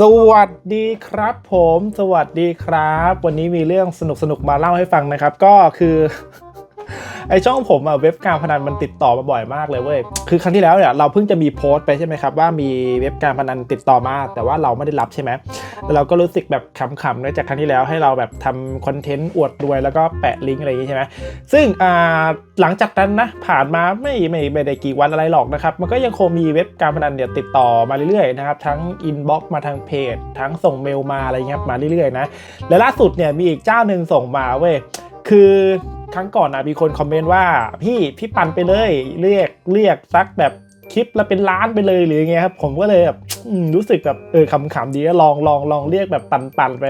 สวัสดีครับผม สวัสดีครับ วันนี้มีเรื่องสนุกสนุกมาเล่าให้ฟังนะครับ ก็คือ ไอช่องผมอะเว็บการพนันมันติดต่อมาบ่อยมากเลยเว้ยคือครั้งที่แล้วเนี่ยเราเพิ่งจะมีโพสต์ไปใช่ไหมครับว่ามีเว็บการพนันติดต่อมา แต่ว่าเราไม่ได้รับใช่ไหม แล้วเราก็รู้สึกแบบขำๆนะจากครั้งที่แล้วให้เราแบบทำคอนเทนต์อวดรวยแล้วก็แปะลิงก์อะไรอย่างงี้ใช่ไหมซึ่งหลังจากนั้นนะผ่านมาไม่ไม่ไม่ได้กี่วันอะไรหรอกนะครับ มันก็ยังคงมีเว็บการพนันเนี่ยติดต่อมาเรื่อยๆนะครับทั้งอินบ็อกซ์มาทางเพจ ทั้งส่งเมลมาอะไรเงี้ยมาเรื่อยๆนะและล่าสุดเนี่ยมีอีกเจ้าหนึ่งส่งมาเว้ยคือครั้งก่อนนะมีคนคอมเมนต์ว่าพี่พี่ปันไปเลยเรียกเรียกซักแบบ คลิปละเป็นล้านไปเลยหรือยังไงครับ ผมก็เลยแบบรู้สึกแบบเออขำๆดีลองลองลองเรียกแบบปันๆไป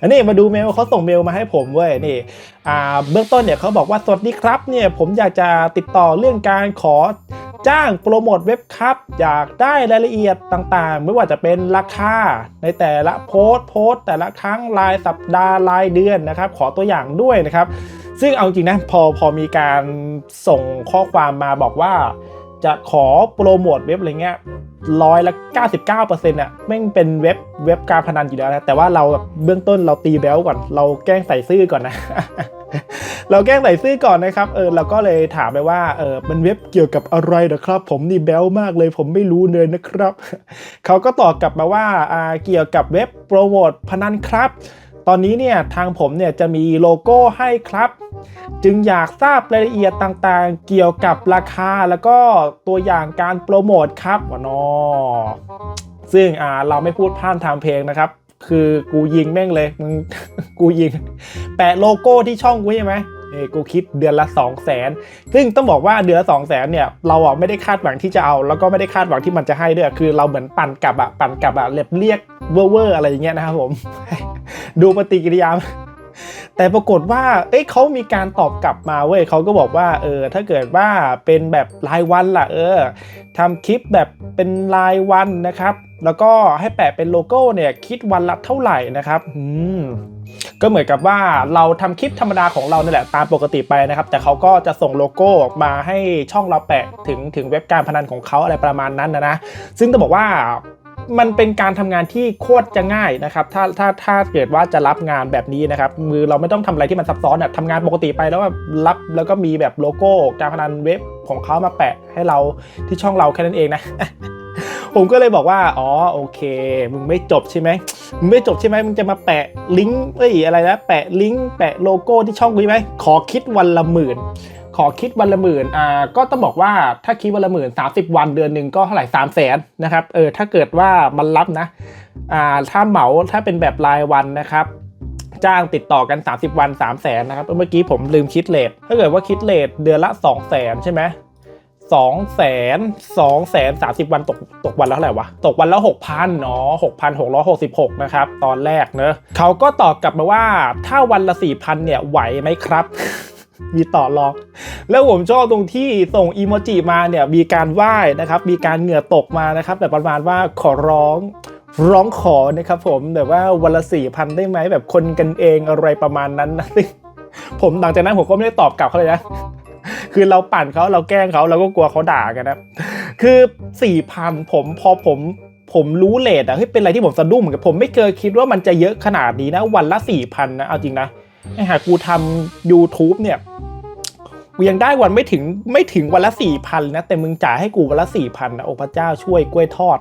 อันนี้มาดูเมลเขาส่งเมลมาให้ผมเว้ยนี่เบื้องต้นเนี่ยเขาบอกว่าสวัสดีครับเนี่ยผมอยากจะติดต่อเรื่องการขอจ้างโปรโมทเว็บครับ อยากได้รายละเอียดต่างๆ ไม่ว่าจะเป็นราคาในแต่ละโพสต์โพสต์แต่ละครั้งรายสัปดาห์รายเดือนนะครับ ขอตัวอย่างด้วยนะครับ ซึ่งเอาจริงนะพอพอมีการส่งข้อความมาบอกว่า จะขอโปรโมทเว็บอะไรเงี้ยร้อยละ99%อะแม่งเป็นเว็บเว็บการพนันอยู่แล้วนะแต่ว่าเราแบบเบื้องต้นเราตีแบลก่อน เราแกล้งใส่ซื่อก่อนนะ เราแกล้งใส่ซื่อก่อนนะครับเออเราก็เลยถามไปว่าเออมันเว็บเกี่ยวกับอะไรนะครับ ผมนี่แบลมากเลย ผมไม่รู้เลยนะครับ เขาก็ตอบกลับมาว่าอ่าเกี่ยวกับเว็บโปรโมทพนันครับ ตอนนี้เนี่ยทางผมเนี่ยจะมีโลโก้ให้ครับ จึงอยากทราบรายละเอียดต่างๆ เกี่ยวกับราคาแล้วก็ตัวอย่างการโปรโมทครับวะนอซึ่งอ่าเราไม่พูดพร่ำทำเพลงนะครับ คือกูยิงแม่งเลยมึงกูยิง แปะโลโก้ที่ช่องกูใช่ไหมนี่กูคิดเดือนละ 2 0 0แสนซึ่งต้องบอกว่าเดือนละ2 0 0แสนเนี่ยเราอะไม่ได้คาดหวังที่จะเอา แล้วก็ไม่ได้คาดหวังที่มันจะให้ด้วย คือเราเหมือนปั่นกลับอะปั่นกลับอะเรียบเรียกเวอร์อะไรอย่างเงี้ยนะครับผม ดูปฏิกิริยา แต่ปรากฏว่า เอ้ยเขามีการตอบกลับมาเว้ยเขาก็บอกว่าเออถ้าเกิดว่าเป็นแบบรายวันล่ะเออทำคลิปแบบเป็นรายวันนะครับ แล้วก็ให้แปะเป็นโลโก้เนี่ยคิดวันละเท่าไหร่นะครับอืมก็เหมือนกับว่าเราทำคลิปธรรมดาของเราเนี่ยแหละตามปกติไปนะครับ แต่เขาก็จะส่งโลโก้มาให้ช่องเราแปะถึงถึงเว็บการพนันของเขาอะไรประมาณนั้นนะนะซึ่งต้องบอกว่า มันเป็นการทำงานที่โคตรจะง่ายนะครับ ถ้าถ้าถ้าเกิดว่าจะรับงานแบบนี้นะครับ มือเราไม่ต้องทำอะไรที่มันซับซ้อนอะทำงานปกติไปแล้วแบบรับแล้วก็มีแบบโลโก้การพนันเว็บของเขามาแปะให้เราที่ช่องเราแค่นั้นเองนะ ผมก็เลยบอกว่า อ๋อโอเค มึงไม่จบใช่ไหมมึงไม่จบใช่ไหมมึงจะมาแปะลิงก์เอ้ยอะไรนะแปะลิงก์แปะโลโก้ที่ช่องกูใช่ไหมขอคิดวันละหมื่น ขอคิดวันละหมื่นอ่าก็ต้องบอกว่าถ้าคิดวันละหมื่นสามสิบวันเดือนหนึ่งก็เท่าไหร่สามแสนนะครับเออถ้าเกิดว่ามันรับนะอ่าถ้าเหมาถ้าเป็นแบบรายวันนะครับจ้างติดต่อกัน 30 วัน 3 0 0แสนนะครับ เมื่อกี้ผมลืมคิดเลทถ้าเกิดว่าคิดเลทเดือนละ 2 0 0แสนใช่ไหมสองแสนสองแสนสามสิบวันตกตกวันและเท่าไหร่วะ ตกวันละหกพันอ๋อหกพันหกร้อยหกสิบหกนะครับ ตอนแรกเนอะเขาก็ตอบกลับมาว่า ถ้าวันละสี่พันเนี่ยไหวไหมครับ มีต่อรอง แล้วผมชอบตรงที่ส่งอีโมจิมาเนี่ยมีการไหว้นะครับมีการเหงื่อตกมานะครับแบบประมาณว่าขอร้องร้องขอนะครับผมแบบว่าวันละสี่พันได้ไหมแบบคนกันเองอะไรประมาณนั้นนะซึ่งผมหลังจากนั้นผมก็ไม่ได้ตอบกลับเขาเลยนะคือเราปั่นเขาเราแกล้งเขาเราก็กลัวเขาด่ากันนะคือสี่พันผมพอผมผมรู้เลทอะเฮ้ยเป็นอะไรที่ผมสะดุ้งเหมือนกันผมไม่เคยคิดว่ามันจะเยอะขนาดนี้นะ วันละสี่พันนะเอาจริงนะ ไอ้หากูทำ YouTube เนี่ยกูยังได้วันไม่ถึงไม่ถึงวันละสี่พันนะ แต่มึงจ่ายให้กูวันละสี่พันนะโอ้พระเจ้าช่วยกล้วยทอด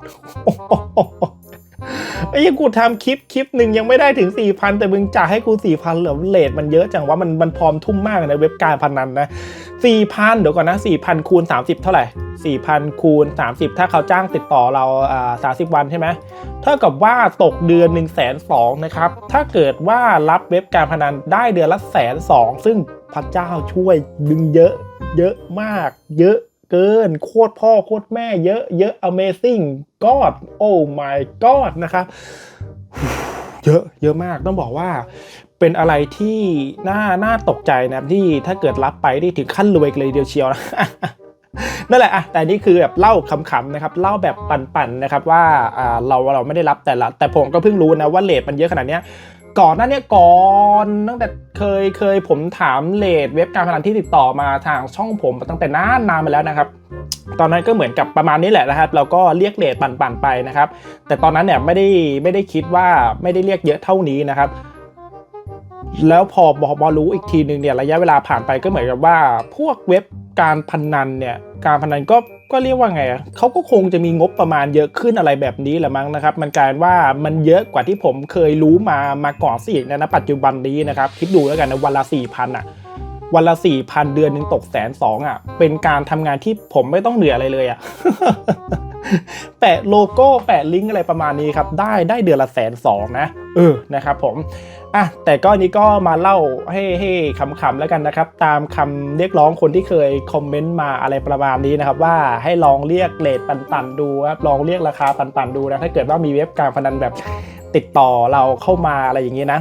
ไอ้ยังกูทำคลิปคลิปหนึ่งยังไม่ได้ถึง4ี่พันแต่มึงจ่ายให้กู4ี่พันเหรอเลทมันเยอะจังว่ามันมันพร้อมทุ่มมากในเว็บการพนันนะสี่พันเดี๋ยวก่อนนะสี่พันคูณ 30 เท่าไหร่สี่พันคูณ 30 ถ้าเขาจ้างติดต่อเราอ่าสาสิบวันใช่ไหมเท่ากับว่าตกเดือน1นึ่งแสนสองนะครับถ้าเกิดว่ารับเว็บการพนันได้เดือนละแสนสองซึ่งพระเจ้าช่วยดึงเยอะ เยอะมาก เยอะ เกิน โคตรพ่อโคตรแม่เยอะเยอะ amazing god oh my god นะครับเยอะเยอะมากต้องบอกว่าเป็นอะไรที่น่าน่าตกใจนะที่ถ้าเกิดรับไปนี่ถึงขั้นรวยเลยเดียวเชียวนะนั่นแหละอะแต่นี่คือแบบเล่าขำๆนะครับเล่าแบบปั่นๆนะครับว่าอ่าเราเราไม่ได้รับแต่ละแต่ผมก็เพิ่งรู้นะว่าเลทมันเยอะขนาดเนี้ย ก่อนหน้าเนี้ก่อนตั้งแต่เคยเคยผมถามเลดเว็บการพนันที่ติดต่อมาทางช่องผมตั้งแต่นานนานมาแล้วนะครับ ตอนนั้นก็เหมือนกับประมาณนี้แหละนะครับ เราก็เรียกเลดปั่นๆไปนะครับ แต่ตอนนั้นเนี่ยไม่ได้ไม่ได้คิดว่าไม่ได้เรียกเยอะเท่านี้นะครับ แล้วพอพอรู้อีกทีหนึ่งเนี่ยระยะเวลาผ่านไปก็เหมือนกับว่า พวกเว็บการพนันเนี่ยการพนันก็ก็เรียกว่าไงอะเขาก็คงจะมีงบประมาณเยอะขึ้นอะไรแบบนี้แหละมั้งนะครับ มันกลายว่ามันเยอะกว่าที่ผมเคยรู้มามาก่อนสิอีกนะปัจจุบันนี้นะครับคิดดูแล้วกันนะวันละสี่พันอะวันละสี่พันเดือนหนึ่งตกแสนสองอะ เป็นการทำงานที่ผมไม่ต้องเหนื่อยอะไรเลยอะแปะโลโก้แปะลิงก์อะไรประมาณนี้ครับ ได้ได้เดือนละแสนสองนะ เออนะครับผมอะแต่ก็อันนี้ก็มาเล่าให้ให้ขำๆแล้วกันนะครับ ตามคำเรียกร้องคนที่เคยคอมเมนต์มาอะไรประมาณนี้นะครับ ว่าให้ลองเรียกเลทปันๆดูครับลองเรียกราคาปันๆดูนะถ้าเกิดว่ามีเว็บการพนันแบบติดต่อเราเข้ามาอะไรอย่างนี้นะ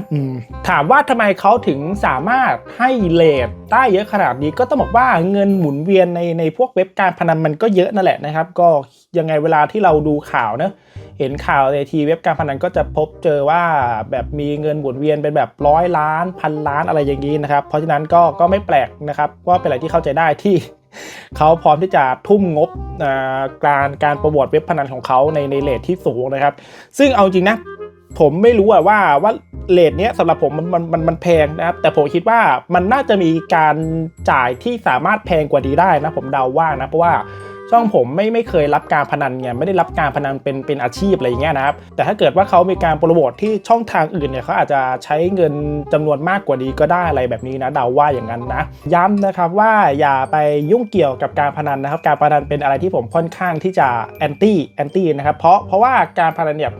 ถามว่าทำไมเขาถึงสามารถให้เลทได้เยอะขนาดนี้ก็ต้องบอกว่าเงินหมุนเวียนในในพวกเว็บการพนันมันก็เยอะนั่นแหละนะครับ ก็ยังไงเวลาที่เราดูข่าวนะ เห็นข่าวในทีเว็บการพนันก็จะพบเจอว่าแบบมีเงินหมุนเวียนเป็นแบบร้อยล้านพันล้านอะไรอย่างนี้นะครับ เพราะฉะนั้นก็ก็ไม่แปลกนะครับว่าเป็นอะไรที่เข้าใจได้ที่เขาพร้อมที่จะทุ่มงบอ่าการการโปรโมทเว็บพนันของเขาในในเลทที่สูงนะครับ ซึ่งเอาจริงนะผมไม่รู้อะว่าว่าเลทเนี้ยสำหรับผมมันมันมันมันแพงนะครับ แต่ผมคิดว่ามันน่าจะมีการจ่ายที่สามารถแพงกว่านี้ได้นะ ผมเดาว่านะเพราะว่า ช่องผมไม่ไม่เคยรับการพนันไงไม่ได้รับการพนันเป็นเป็นอาชีพอะไรอย่างเงี้ยนะครับแต่ถ้าเกิดว่าเขามีการโปรโมทที่ช่องทางอื่นเนี่ยเขาอาจจะใช้เงินจำนวนมากกว่านี้ก็ได้อะไรแบบนี้นะเดาว่าอย่างนั้นนะ ย้ำนะครับว่าอย่าไปยุ่งเกี่ยวกับการพนันนะครับ การพนันเป็นอะไรที่ผมค่อนข้างที่จะแอนตี้แอนตี้นะครับเพราะเพราะว่าการพนันเนี่ย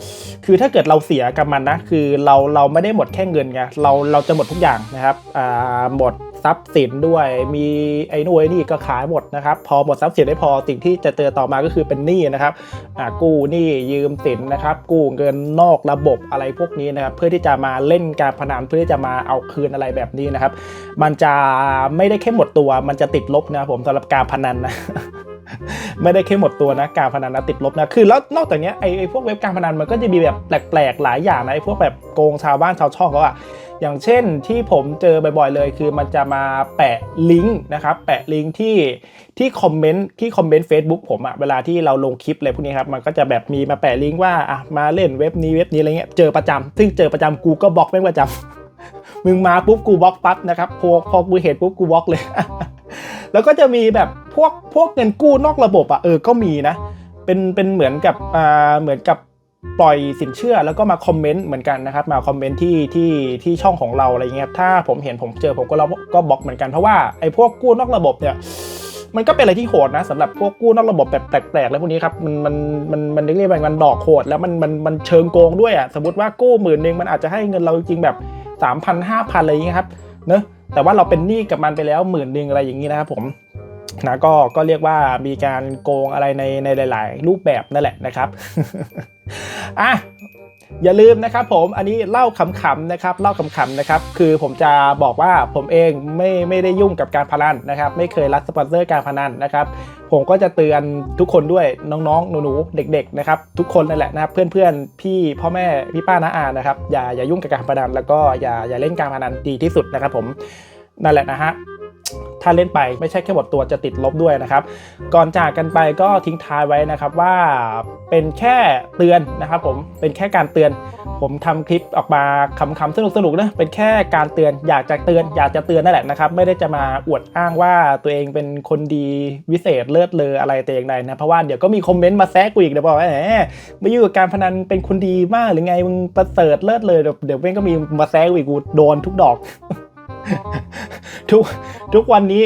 คือถ้าเกิดเราเสียกับมันนะคือเราเราไม่ได้หมดแค่เงินไงเราเราจะหมดทุกอย่างนะครับอ่าหมด ทรัพย์สินด้วย มีไอ้นู่นไอ้นี่ก็ขายหมดนะครับ พอหมดทรัพย์สินได้พอสิ่งที่จะเจอต่อมาก็คือเป็นหนี้นะครับอ่ากู้หนี้ยืมสินนะครับ กู้เงินนอกระบบอะไรพวกนี้นะครับ เพื่อที่จะมาเล่นการพนันเพื่อที่จะมาเอาคืนอะไรแบบนี้นะครับ มันจะไม่ได้แค่หมดตัว มันจะติดลบนะครับผมสำหรับการพนันนะ ไม่ได้แค่หมดตัวนะการพนันนะติดลบนะคือแล้วนอกจากนี้ไอ้ไอ้พวกเว็บการพนันมันก็จะมีแบบแปลกๆหลายอย่างนะไอ้พวกแบบโกงชาวบ้านชาวช่องเขาอะอย่างเช่นที่ผมเจอบ่อยๆเลย คือมันจะมาแปะลิงก์นะครับแปะลิงก์ที่ที่คอมเมนต์ที่คอมเมนต์ Facebook ผมอะเวลาที่เราลงคลิปอะไรพวกนี้ครับมันก็จะแบบมีมาแปะลิงก์ว่าอะมาเล่นเว็บนี้เว็บนี้อะไรเงี้ยเจอประจำซึ่งเจอประจำกูก็บล็อกไม่งประจำมึงมาปุ๊บกูบล็อกปั๊บนะครับพอพอกูเห็นปุ๊บกูบล็อกเลย แล้วก็จะมีแบบพวกพวกเงินกู้นอกระบบอะเออก็มีนะ เป็นเป็นเหมือนกับอ่าเหมือนกับปล่อยสินเชื่อแล้วก็มาคอมเมนต์เหมือนกันนะครับ มาคอมเมนต์ที่ที่ที่ช่องของเราอะไรเงี้ยถ้าผมเห็นผมเจอผมก็เราก็บล็อกเหมือนกันเพราะว่าไอ้พวกกู้นอกระบบเนี่ยมันก็เป็นอะไรที่โหดนะสำหรับพวกกู้นอกระบบแบบแปลกๆแล้วพวกนี้ครับมันมันมันมันเรียกว่ามันดอกโหดแล้วมันมันมันเชิงโกงด้วยอะสมมติว่ากู้หมื่นหนึ่งมันอาจจะให้เงินเราจริงแบบสามพันห้าพันอะไรอย่างเงี้ยครับเนอะ แต่ว่าเราเป็นหนี้กับมันไปแล้วหมื่นหนึ่งอะไรอย่างนี้นะครับผมนะก็ก็เรียกว่ามีการโกงอะไรในในหลาย ๆ รูปแบบนั่นแหละนะครับอะ อย่าลืมนะครับผมอันนี้เล่าขำๆนะครับเล่าขำๆนะครับคือผมจะบอกว่าผมเองไม่ไม่ได้ยุ่งกับการพนันนะครับไม่เคยรับสปอนเซอร์การพนันนะครับผมก็จะเตือนทุกคนด้วยน้องๆหนูๆเด็ก ๆนะครับ ทุกคนนั่นแหละนะครับเพื่อนๆพี่พ่อแม่พี่ป้าน้าอานะครับอย่าอย่ายุ่งกับการพนันแล้วก็อย่าอย่าเล่นการพนันดีที่สุดนะครับผมนั่นแหละนะฮะ ถ้าเล่นไปไม่ใช่แค่หมดตัวจะติดลบด้วยนะครับ ก่อนจากกันไปก็ทิ้งท้ายไว้นะครับว่าเป็นแค่เตือนนะครับผมเป็นแค่การเตือน ผมทำคลิปออกมาคำๆสนุกๆนะเป็นแค่การเตือนอยากจะเตือน อยากจะเตือนนั่นแหละนะครับ ไม่ได้จะมาอวดอ้างว่าตัวเองเป็นคนดีวิเศษเลิศเลออะไรแต่อย่างใดนะเพราะว่าเดี๋ยวก็มีคอมเมนต์มาแซะกูอีกเดี๋ยวบอกว่าแหมไม่อยู่งกับการพนันเป็นคนดีมากหรือไงมึงประเสริฐเลิศเลยเดี๋ยวเดี๋ยวเว้นก็มีมาแซะกูอีกกูโดนทุกดอก ทุกทุกวันนี้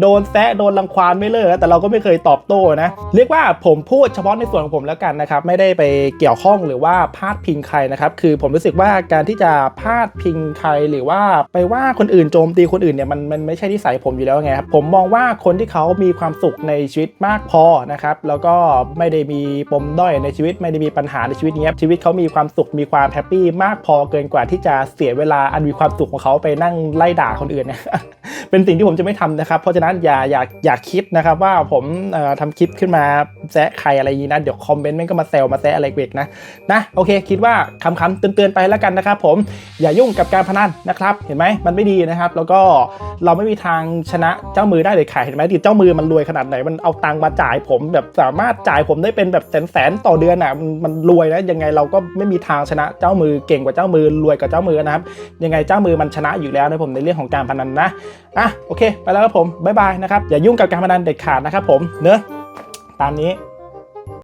โดนแซะโดนรังควานไม่เลิกนะแต่เราก็ไม่เคยตอบโต้นะ เรียกว่าผมพูดเฉพาะในส่วนของผมแล้วกันนะครับ ไม่ได้ไปเกี่ยวข้องหรือว่าพาดพิงใครนะครับ คือผมรู้สึกว่าการที่จะพาดพิงใครหรือว่าไปว่าคนอื่นโจมตีคนอื่นเนี่ยมันมันไม่ใช่ที่ใส่ผมอยู่แล้วไงครับผมมองว่าคนที่เขามีความสุขในชีวิตมากพอนะครับ แล้วก็ไม่ได้มีปมด้อยในชีวิตไม่ได้มีปัญหาในชีวิตเนี้ยชีวิตเขามีความสุขมีความแฮปปี้มากพอเกินกว่าที่จะเสียเวลาอันมีความสุขของเขาไปนั่งไล่ด่าคนอื่นเนี่ยเป็นสิ่งที่ผมจะไม่ทำนะครับเพราะฉะนั้นอย่าอย่าอย่าคิดนะครับว่าผมเอ่อทำคลิปขึ้นมา แซะใครอะไรนี้นะเดี๋ยวคอมเมนต์แม่งก็มาแซวมาแซะอะไรเกนะนะโอเคคิดว่าคำๆเตือนๆไปแล้วกันนะครับผมอย่ายุ่งกับการพนันนะครับ เห็นไหมมันไม่ดีนะครับ แล้วก็เราไม่มีทางชนะเจ้ามือได้เลยค่ะเห็นไหมดิเจ้ามือมันรวยขนาดไหนมันเอาตังค์มาจ่ายผมแบบสามารถจ่ายผมได้เป็นแบบแสนๆต่อเดือนอะมันมันรวยนะยังไงเราก็ไม่มีทางชนะเจ้ามือเก่งกว่าเจ้ามือรวยกว่าเจ้ามือนะครับยังไงเจ้ามือมันชนะอยู่แล้วนะผมในเรื่องของการพนันนะอะโอเค ไปแล้วครับผมบ๊ายบายนะครับอย่ายุ่งกับการพนันเด็ดขาดนะครับผมเนอะ ตามนี้